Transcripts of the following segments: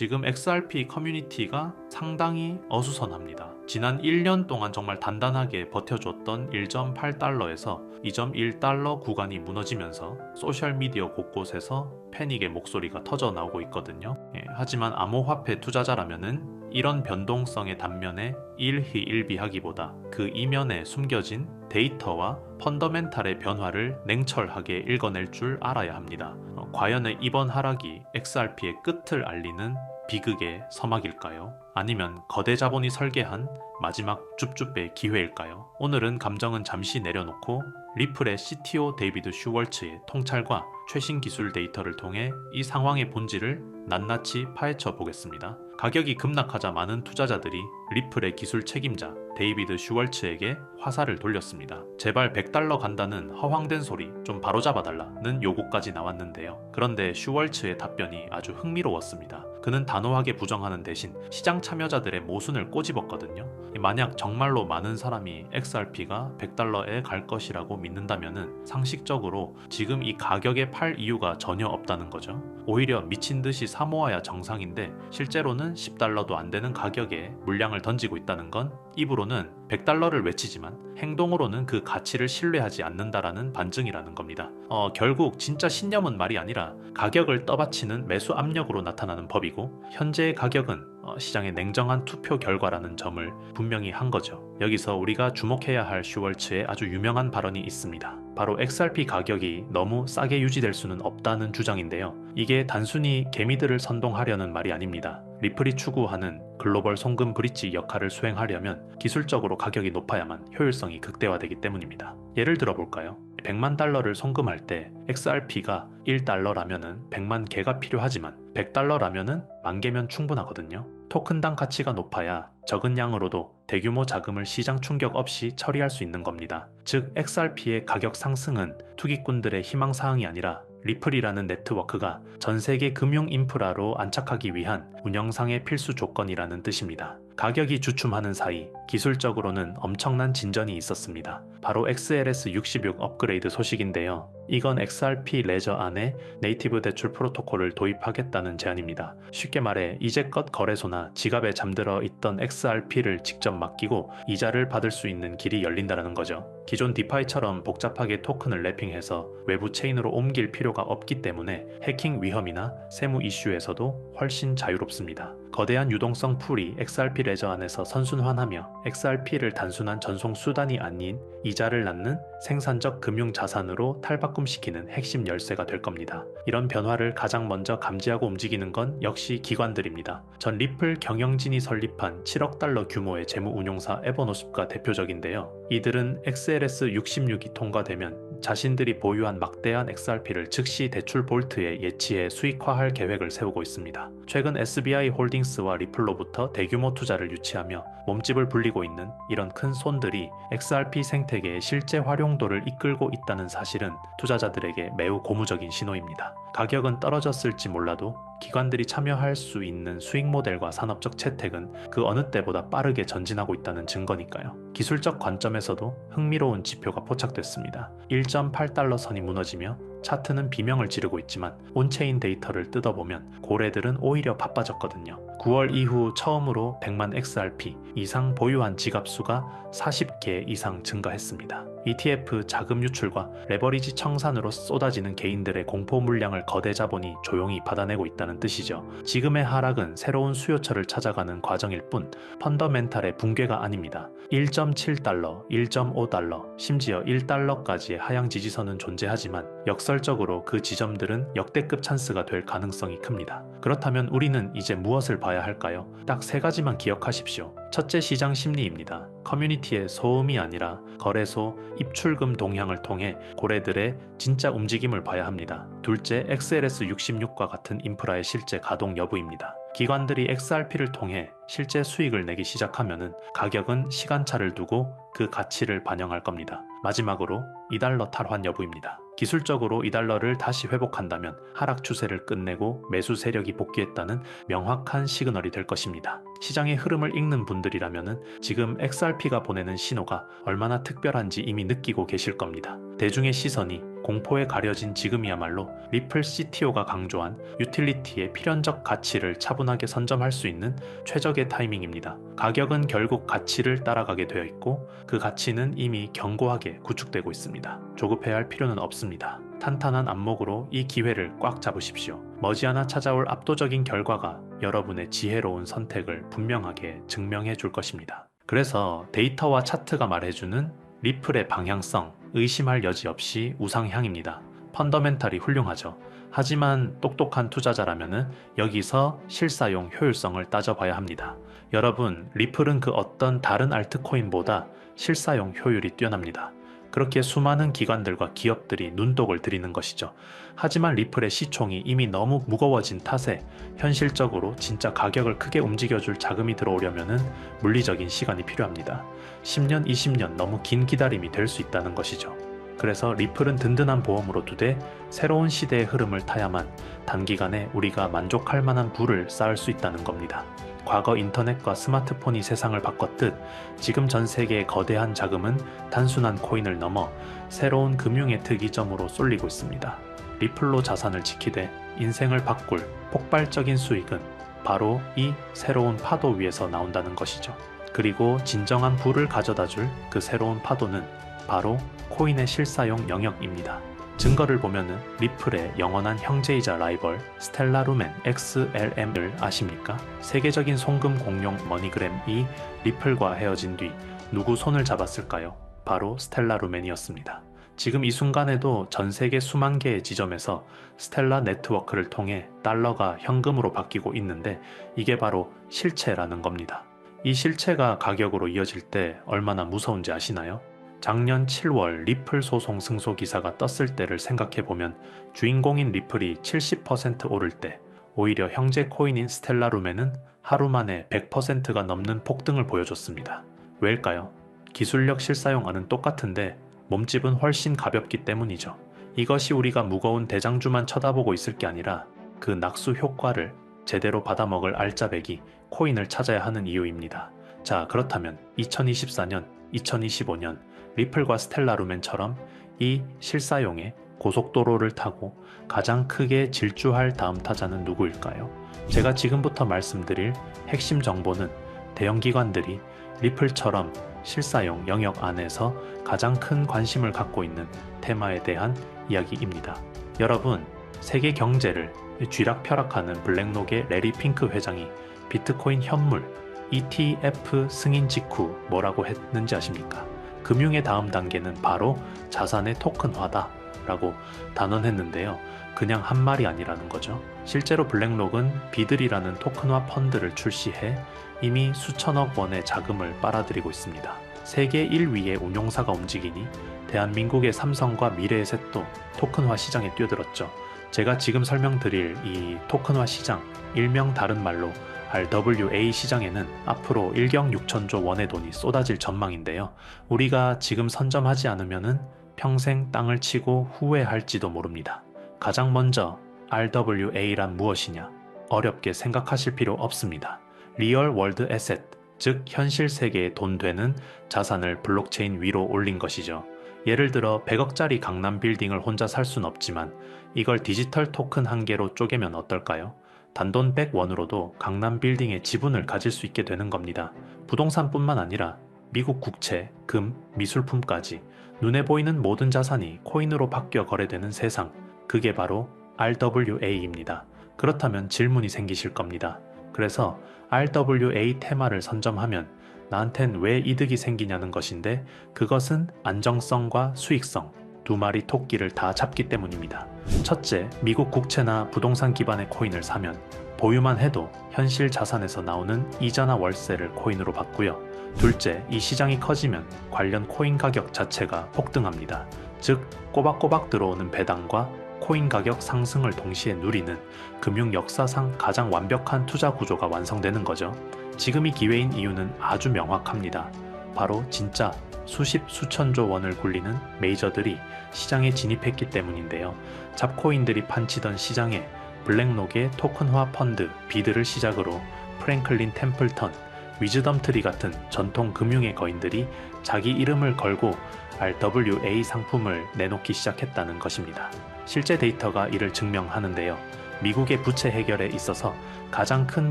지금 XRP 커뮤니티가 상당히 어수선합니다. 지난 1년 동안 정말 단단하게 버텨줬던 1.8달러에서 2.1달러 구간이 무너지면서 소셜미디어 곳곳에서 패닉의 목소리가 터져 나오고 있거든요. 예, 하지만 암호화폐 투자자라면은 이런 변동성의 단면에 일희일비하기보다 그 이면에 숨겨진 데이터와 펀더멘탈의 변화를 냉철하게 읽어낼 줄 알아야 합니다. 어, 과연 이번 하락이 XRP의 끝을 알리는 비극의 서막일까요? 아니면 거대 자본이 설계한 마지막 쭈쭈배의 기회일까요? 오늘은 감정은 잠시 내려놓고 리플의 CTO 데이비드 슈월츠의 통찰과 최신 기술 데이터를 통해 이 상황의 본질을 낱낱이 파헤쳐 보겠습니다. 가격이 급락하자 많은 투자자들이 리플의 기술 책임자 데이비드 슈월츠에게 화살을 돌렸습니다. 제발 100달러 간다는 허황된 소리 좀 바로잡아달라는 요구까지 나왔는데요. 그런데 슈월츠의 답변이 아주 흥미로웠습니다. 그는 단호하게 부정하는 대신 시장 참여자들의 모순을 꼬집었거든요. 만약 정말로 많은 사람이 XRP가 100달러에 갈 것이라고 믿는다면 상식적으로 지금 이 가격에 팔 이유가 전혀 없다는 거죠. 오히려 미친 듯이 사모아야 정상인데 실제로는 10달러도 안 되는 가격에 물량을 던지고 있다는 건 입으로는 100달러를 외치지만 행동으로는 그 가치를 신뢰하지 않는다라는 반증이라는 겁니다. 어, 결국 진짜 신념은 말이 아니라 가격을 떠받치는 매수 압력으로 나타나는 법이고 현재의 가격은 어, 시장의 냉정한 투표 결과라는 점을 분명히 한 거죠. 여기서 우리가 주목해야 할 슈월츠의 아주 유명한 발언이 있습니다. 바로 XRP 가격이 너무 싸게 유지될 수는 없다는 주장인데요. 이게 단순히 개미들을 선동하려는 말이 아닙니다. 리플이 추구하는 글로벌 송금 브릿지 역할을 수행하려면 기술적으로 가격이 높아야만 효율성이 극대화되기 때문입니다. 예를 들어 볼까요? 100만 달러를 송금할 때 XRP가 1달러라면은 100만 개가 필요하지만 100달러라면은 만 개면 충분하거든요. 토큰당 가치가 높아야 적은 양으로도 대규모 자금을 시장 충격 없이 처리할 수 있는 겁니다. 즉 XRP의 가격 상승은 투기꾼들의 희망 사항이 아니라 리플이라는 네트워크가 전 세계 금융 인프라로 안착하기 위한 운영상의 필수 조건이라는 뜻입니다. 가격이 주춤하는 사이 기술적으로는 엄청난 진전이 있었습니다. 바로 XLS66 업그레이드 소식인데요. 이건 XRP 레저 안에 네이티브 대출 프로토콜을 도입하겠다는 제안입니다. 쉽게 말해 이제껏 거래소나 지갑에 잠들어 있던 XRP를 직접 맡기고 이자를 받을 수 있는 길이 열린다는 거죠. 기존 디파이처럼 복잡하게 토큰을 랩핑해서 외부 체인으로 옮길 필요가 없기 때문에 해킹 위험이나 세무 이슈에서도 훨씬 자유롭습니다. 거대한 유동성 풀이 XRP 레저 안에서 선순환하며 XRP를 단순한 전송 수단이 아닌 이자를 낳는 생산적 금융 자산으로 탈바꿈시키는 핵심 열쇠가 될 겁니다. 이런 변화를 가장 먼저 감지하고 움직이는 건 역시 기관들입니다. 전 리플 경영진이 설립한 7억 달러 규모의 재무 운용사 에버노스가 대표적인데요. 이들은 XLS 66이 통과되면 자신들이 보유한 막대한 XRP를 즉시 대출 볼트에 예치해 수익화할 계획을 세우고 있습니다. 최근 SBI 홀딩스와 리플로부터 대규모 투자를 유치하며 몸집을 불리고 있는 이런 큰 손들이 XRP 생태계의 실제 활용도를 이끌고 있다는 사실은 투자자들에게 매우 고무적인 신호입니다. 가격은 떨어졌을지 몰라도 기관들이 참여할 수 있는 수익 모델과 산업적 채택은 그 어느 때보다 빠르게 전진하고 있다는 증거니까요. 기술적 관점에서도 흥미로운 지표가 포착됐습니다. 1.8달러 선이 무너지며 차트는 비명을 지르고 있지만 온체인 데이터를 뜯어보면 고래들은 오히려 바빠졌거든요. 9월 이후 처음으로 100만 XRP 이상 보유한 지갑 수가 40개 이상 증가했습니다. ETF 자금 유출과 레버리지 청산으로 쏟아지는 개인들의 공포 물량을 거대 자본이 조용히 받아내고 있다는 뜻이죠. 지금의 하락은 새로운 수요처를 찾아가는 과정일 뿐 펀더멘탈의 붕괴가 아닙니다. 1.7달러, 1.5달러, 심지어 1달러까지의 하향 지지선은 존재하지만 역 설적으로 그 지점들은 역대급 찬스가 될 가능성이 큽니다. 그렇다면 우리는 이제 무엇을 봐야 할까요? 딱 세 가지만 기억하십시오. 첫째 시장 심리입니다. 커뮤니티의 소음이 아니라 거래소 입출금 동향을 통해 고래들의 진짜 움직임을 봐야 합니다. 둘째, XLS 66과 같은 인프라의 실제 가동 여부입니다. 기관들이 XRP를 통해 실제 수익을 내기 시작하면 가격은 시간차를 두고 그 가치를 반영할 겁니다. 마지막으로 2달러 탈환 여부입니다. 기술적으로 2달러를 다시 회복한다면 하락 추세를 끝내고 매수 세력이 복귀했다는 명확한 시그널이 될 것입니다. 시장의 흐름을 읽는 분들이라면 지금 XRP가 보내는 신호가 얼마나 특별한지 이미 느끼고 계실 겁니다. 대중의 시선이 공포에 가려진 지금이야말로 리플 CTO가 강조한 유틸리티의 필연적 가치를 차분하게 선점할 수 있는 최적의 타이밍입니다. 가격은 결국 가치를 따라가게 되어 있고 그 가치는 이미 견고하게 구축되고 있습니다. 조급해야 할 필요는 없습니다. 탄탄한 안목으로 이 기회를 꽉 잡으십시오. 머지않아 찾아올 압도적인 결과가 여러분의 지혜로운 선택을 분명하게 증명해 줄 것입니다. 그래서 데이터와 차트가 말해주는 리플의 방향성, 의심할 여지 없이 우상향입니다. 펀더멘탈이 훌륭하죠. 하지만 똑똑한 투자자라면 여기서 실사용 효율성을 따져봐야 합니다. 여러분, 리플은 그 어떤 다른 알트코인보다 실사용 효율이 뛰어납니다. 그렇게 수많은 기관들과 기업들이 눈독을 들이는 것이죠. 하지만 리플의 시총이 이미 너무 무거워진 탓에 현실적으로 진짜 가격을 크게 움직여줄 자금이 들어오려면 물리적인 시간이 필요합니다. 10년, 20년 너무 긴 기다림이 될 수 있다는 것이죠. 그래서 리플은 든든한 보험으로 두되 새로운 시대의 흐름을 타야만 단기간에 우리가 만족할 만한 부를 쌓을 수 있다는 겁니다. 과거 인터넷과 스마트폰이 세상을 바꿨듯 지금 전 세계의 거대한 자금은 단순한 코인을 넘어 새로운 금융의 특이점으로 쏠리고 있습니다. 리플로 자산을 지키되 인생을 바꿀 폭발적인 수익은 바로 이 새로운 파도 위에서 나온다는 것이죠. 그리고 진정한 부를 가져다 줄 그 새로운 파도는 바로 코인의 실사용 영역입니다. 증거를 보면은 리플의 영원한 형제이자 라이벌 스텔라 루멘 XLM을 아십니까? 세계적인 송금 공룡 머니그램이 리플과 헤어진 뒤 누구 손을 잡았을까요? 바로 스텔라 루멘이었습니다. 지금 이 순간에도 전 세계 수만 개의 지점에서 스텔라 네트워크를 통해 달러가 현금으로 바뀌고 있는데 이게 바로 실체라는 겁니다. 이 실체가 가격으로 이어질 때 얼마나 무서운지 아시나요? 작년 7월 리플 소송 승소 기사가 떴을 때를 생각해 보면 주인공인 리플이 70% 오를 때 오히려 형제 코인인 스텔라 룸에는 하루 만에 100%가 넘는 폭등을 보여줬습니다. 왜일까요? 기술력 실사용안은 똑같은데 몸집은 훨씬 가볍기 때문이죠. 이것이 우리가 무거운 대장주만 쳐다보고 있을 게 아니라 그 낙수 효과를 제대로 받아먹을 알짜배기 코인을 찾아야 하는 이유입니다. 자, 그렇다면 2024년, 2025년 리플과 스텔라 루멘처럼 이 실사용의 고속도로를 타고 가장 크게 질주할 다음 타자는 누구일까요? 제가 지금부터 말씀드릴 핵심 정보는 대형 기관들이 리플처럼 실사용 영역 안에서 가장 큰 관심을 갖고 있는 테마에 대한 이야기입니다. 여러분, 세계 경제를 쥐락펴락하는 블랙록의 레리 핑크 회장이 비트코인 현물 ETF 승인 직후 뭐라고 했는지 아십니까? 금융의 다음 단계는 바로 자산의 토큰화다 라고 단언했는데요. 그냥 한 말이 아니라는 거죠. 실제로 블랙록은 비들이라는 토큰화 펀드를 출시해 이미 수천억 원의 자금을 빨아들이고 있습니다. 세계 1위의 운용사가 움직이니 대한민국의 삼성과 미래에셋도 토큰화 시장에 뛰어들었죠. 제가 지금 설명드릴 이 토큰화 시장, 일명 다른 말로 RWA 시장에는 앞으로 1경 6천조 원의 돈이 쏟아질 전망인데요. 우리가 지금 선점하지 않으면 평생 땅을 치고 후회할지도 모릅니다. 가장 먼저 RWA란 무엇이냐? 어렵게 생각하실 필요 없습니다. 리얼 월드 에셋, 즉 현실 세계에 돈 되는 자산을 블록체인 위로 올린 것이죠. 예를 들어 100억짜리 강남 빌딩을 혼자 살 순 없지만 이걸 디지털 토큰 한 개로 쪼개면 어떨까요? 단돈 100원으로도 강남 빌딩의 지분을 가질 수 있게 되는 겁니다. 부동산뿐만 아니라 미국 국채, 금, 미술품까지 눈에 보이는 모든 자산이 코인으로 바뀌어 거래되는 세상. 그게 바로 RWA입니다. 그렇다면 질문이 생기실 겁니다. 그래서 RWA 테마를 선점하면 나한텐 왜 이득이 생기냐는 것인데 그것은 안정성과 수익성, 두 마리 토끼를 다 잡기 때문입니다. 첫째, 미국 국채나 부동산 기반의 코인을 사면 보유만 해도 현실 자산에서 나오는 이자나 월세를 코인으로 받고요. 둘째, 이 시장이 커지면 관련 코인 가격 자체가 폭등합니다. 즉, 꼬박꼬박 들어오는 배당과 코인 가격 상승을 동시에 누리는 금융 역사상 가장 완벽한 투자 구조가 완성되는 거죠. 지금이 기회인 이유는 아주 명확합니다. 바로 진짜 수십 수천조 원을 굴리는 메이저들이 시장에 진입했기 때문인데요. 잡코인들이 판치던 시장에 블랙록의 토큰화 펀드 비드를 시작으로 프랭클린 템플턴, 위즈덤 트리 같은 전통 금융의 거인들이 자기 이름을 걸고 RWA 상품을 내놓기 시작했다는 것입니다. 실제 데이터가 이를 증명하는데요. 미국의 부채 해결에 있어서 가장 큰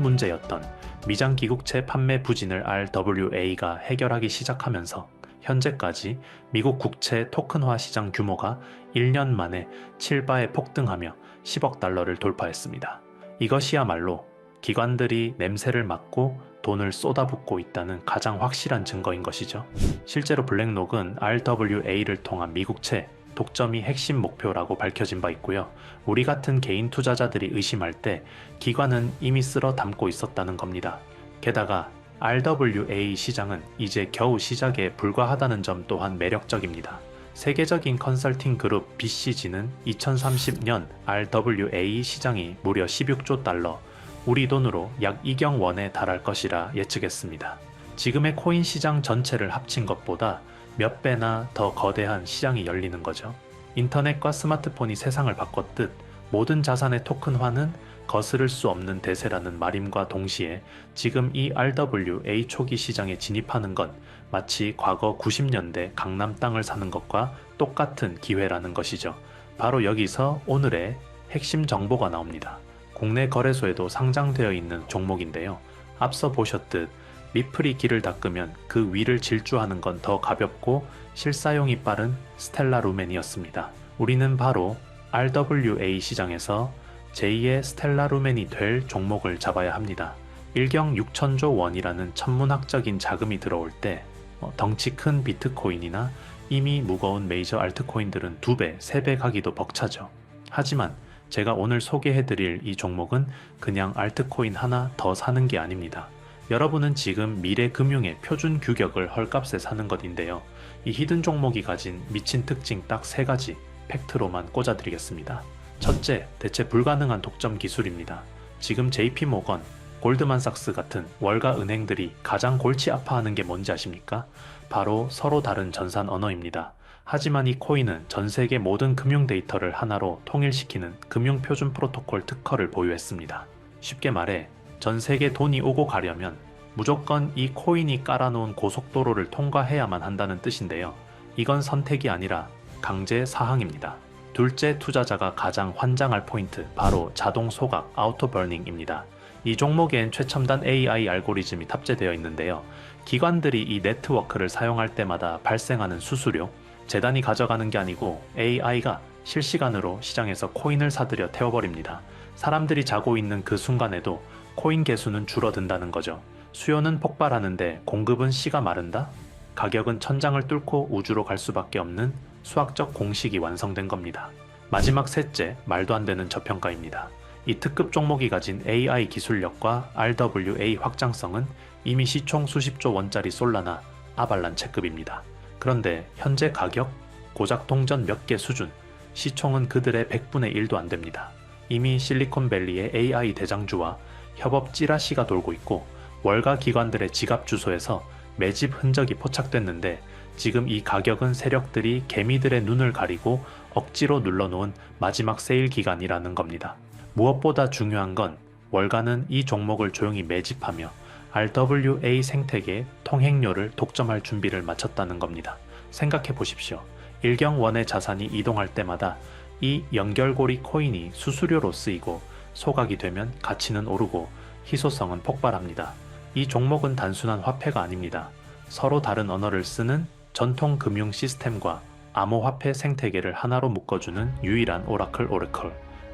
문제였던 미장 기국채 판매 부진을 RWA가 해결하기 시작하면서 현재까지 미국 국채 토큰화 시장 규모가 1년 만에 7바에 폭등하며 10억 달러를 돌파했습니다. 이것이야말로 기관들이 냄새를 맡고 돈을 쏟아붓고 있다는 가장 확실한 증거인 것이죠. 실제로 블랙록은 RWA를 통한 미국채 독점이 핵심 목표라고 밝혀진 바 있고요. 우리 같은 개인 투자자들이 의심할 때 기관은 이미 쓸어 담고 있었다는 겁니다. 게다가 RWA 시장은 이제 겨우 시작에 불과하다는 점 또한 매력적입니다. 세계적인 컨설팅 그룹 BCG는 2030년 RWA 시장이 무려 16조 달러, 우리 돈으로 약 2경 원에 달할 것이라 예측했습니다. 지금의 코인 시장 전체를 합친 것보다 몇 배나 더 거대한 시장이 열리는 거죠. 인터넷과 스마트폰이 세상을 바꿨듯 모든 자산의 토큰화는 거스를 수 없는 대세라는 말임과 동시에 지금 이 RWA 초기 시장에 진입하는 건 마치 과거 90년대 강남 땅을 사는 것과 똑같은 기회라는 것이죠. 바로 여기서 오늘의 핵심 정보가 나옵니다. 국내 거래소에도 상장되어 있는 종목인데요. 앞서 보셨듯 리플이 길을 닦으면 그 위를 질주하는 건 더 가볍고 실사용이 빠른 스텔라 루멘이었습니다. 우리는 바로 RWA 시장에서 제2의 스텔라 루멘이 될 종목을 잡아야 합니다. 일경 6천조 원이라는 천문학적인 자금이 들어올 때 어, 덩치 큰 비트코인이나 이미 무거운 메이저 알트코인들은 2배, 3배 가기도 벅차죠. 하지만 제가 오늘 소개해드릴 이 종목은 그냥 알트코인 하나 더 사는 게 아닙니다. 여러분은 지금 미래 금융의 표준 규격을 헐값에 사는 것인데요. 이 히든 종목이 가진 미친 특징 딱 세 가지 팩트로만 꽂아드리겠습니다. 첫째, 대체 불가능한 독점 기술입니다. 지금 JP 모건, 골드만삭스 같은 월가 은행들이 가장 골치 아파하는 게 뭔지 아십니까? 바로 서로 다른 전산 언어입니다. 하지만 이 코인은 전 세계 모든 금융 데이터를 하나로 통일시키는 금융 표준 프로토콜 특허를 보유했습니다. 쉽게 말해 전 세계 돈이 오고 가려면 무조건 이 코인이 깔아놓은 고속도로를 통과해야만 한다는 뜻인데요. 이건 선택이 아니라 강제 사항입니다. 둘째 투자자가 가장 환장할 포인트 바로 자동 소각 아우토 버닝입니다. 이 종목엔 최첨단 AI 알고리즘이 탑재되어 있는데요. 기관들이 이 네트워크를 사용할 때마다 발생하는 수수료, 재단이 가져가는 게 아니고 AI가 실시간으로 시장에서 코인을 사들여 태워버립니다. 사람들이 자고 있는 그 순간에도 코인 개수는 줄어든다는 거죠. 수요는 폭발하는데 공급은 씨가 마른다? 가격은 천장을 뚫고 우주로 갈 수밖에 없는 수학적 공식이 완성된 겁니다. 마지막 셋째, 말도 안 되는 저평가입니다. 이 특급 종목이 가진 AI 기술력과 RWA 확장성은 이미 시총 수십조 원짜리 솔라나 아발란체급입니다. 그런데 현재 가격, 고작 동전 몇 개 수준, 시총은 그들의 100분의 1도 안 됩니다. 이미 실리콘밸리의 AI 대장주와 협업 찌라시가 돌고 있고 월가 기관들의 지갑 주소에서 매집 흔적이 포착됐는데 지금 이 가격은 세력들이 개미들의 눈을 가리고 억지로 눌러놓은 마지막 세일 기간이라는 겁니다. 무엇보다 중요한 건 월가는 이 종목을 조용히 매집하며 RWA 생태계 통행료를 독점할 준비를 마쳤다는 겁니다. 생각해 보십시오. 일경원의 자산이 이동할 때마다 이 연결고리 코인이 수수료로 쓰이고 소각이 되면 가치는 오르고 희소성은 폭발합니다. 이 종목은 단순한 화폐가 아닙니다. 서로 다른 언어를 쓰는 전통 금융 시스템과 암호화폐 생태계를 하나로 묶어주는 유일한 오라클 오르클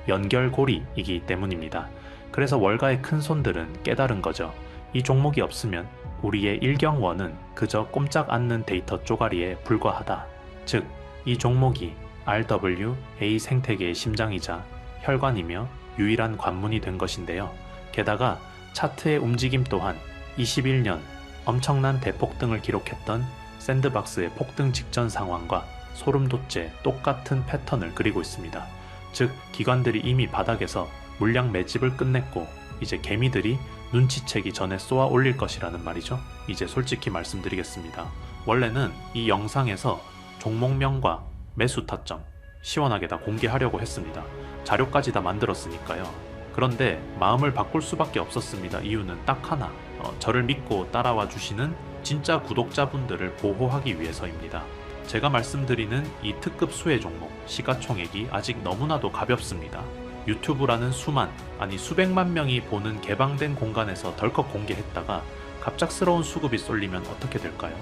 연결고리이기 때문입니다. 그래서 월가의 큰 손들은 깨달은 거죠. 이 종목이 없으면 우리의 일경원은 그저 꼼짝 않는 데이터 쪼가리에 불과하다. 즉, 이 종목이 RWA 생태계의 심장이자 혈관이며 유일한 관문이 된 것인데요. 게다가 차트의 움직임 또한 21년 엄청난 대폭등을 기록했던 샌드박스의 폭등 직전 상황과 소름 돋게 똑같은 패턴을 그리고 있습니다. 즉, 기관들이 이미 바닥에서 물량 매집을 끝냈고 이제 개미들이 눈치채기 전에 쏘아 올릴 것이라는 말이죠. 이제 솔직히 말씀드리겠습니다. 원래는 이 영상에서 종목명과 매수 타점 시원하게 다 공개하려고 했습니다. 자료까지 다 만들었으니까요. 그런데 마음을 바꿀 수밖에 없었습니다. 이유는 딱 하나. 어, 저를 믿고 따라와 주시는 진짜 구독자분들을 보호하기 위해서입니다. 제가 말씀드리는 이 특급 수혜 종목 시가총액이 아직 너무나도 가볍습니다. 유튜브라는 수만 아니 수백만 명이 보는 개방된 공간에서 덜컥 공개했다가 갑작스러운 수급이 쏠리면 어떻게 될까요?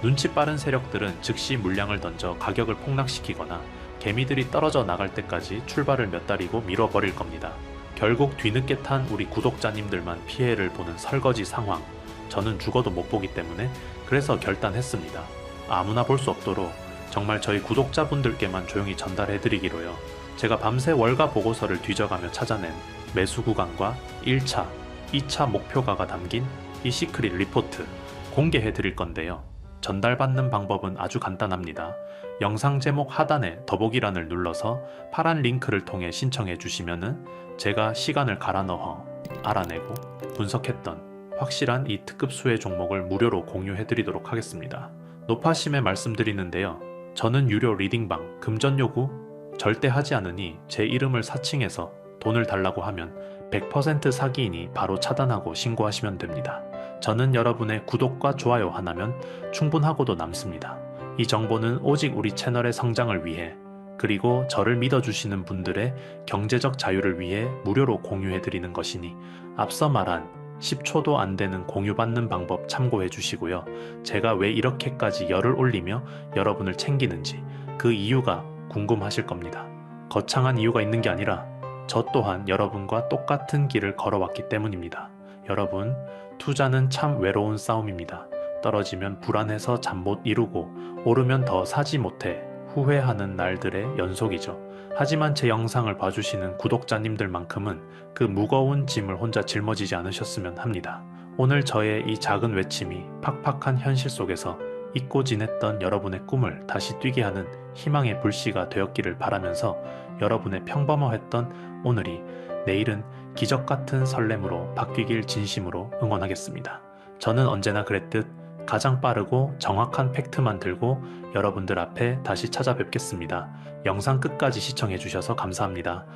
눈치 빠른 세력들은 즉시 물량을 던져 가격을 폭락시키거나 개미들이 떨어져 나갈 때까지 출발을 몇 달이고 미뤄버릴 겁니다. 결국 뒤늦게 탄 우리 구독자님들만 피해를 보는 설거지 상황. 저는 죽어도 못 보기 때문에 그래서 결단했습니다. 아무나 볼 수 없도록 정말 저희 구독자분들께만 조용히 전달해드리기로요. 제가 밤새 월가 보고서를 뒤져가며 찾아낸 매수 구간과 1차, 2차 목표가가 담긴 이 시크릿 리포트 공개해 드릴 건데요. 전달받는 방법은 아주 간단합니다. 영상 제목 하단에 더보기란을 눌러서 파란 링크를 통해 신청해 주시면은 제가 시간을 갈아 넣어 알아내고 분석했던 확실한 이 특급 수혜 종목을 무료로 공유해 드리도록 하겠습니다. 노파심에 말씀드리는데요. 저는 유료 리딩방 금전 요구 절대 하지 않으니 제 이름을 사칭해서 돈을 달라고 하면 100% 사기이니 바로 차단하고 신고하시면 됩니다. 저는 여러분의 구독과 좋아요 하나면 충분하고도 남습니다. 이 정보는 오직 우리 채널의 성장을 위해 그리고 저를 믿어주시는 분들의 경제적 자유를 위해 무료로 공유해드리는 것이니 앞서 말한 10초도 안 되는 공유받는 방법 참고해 주시고요. 제가 왜 이렇게까지 열을 올리며 여러분을 챙기는지 그 이유가 궁금하실 겁니다. 거창한 이유가 있는 게 아니라 저 또한 여러분과 똑같은 길을 걸어왔기 때문입니다. 여러분, 투자는 참 외로운 싸움입니다. 떨어지면 불안해서 잠 못 이루고 오르면 더 사지 못해 후회하는 날들의 연속이죠. 하지만 제 영상을 봐주시는 구독자님들만큼은 그 무거운 짐을 혼자 짊어지지 않으셨으면 합니다. 오늘 저의 이 작은 외침이 팍팍한 현실 속에서 잊고 지냈던 여러분의 꿈을 다시 뛰게 하는 희망의 불씨가 되었기를 바라면서 여러분의 평범했던 오늘이 내일은 기적 같은 설렘으로 바뀌길 진심으로 응원하겠습니다. 저는 언제나 그랬듯 가장 빠르고 정확한 팩트만 들고 여러분들 앞에 다시 찾아뵙겠습니다. 영상 끝까지 시청해주셔서 감사합니다.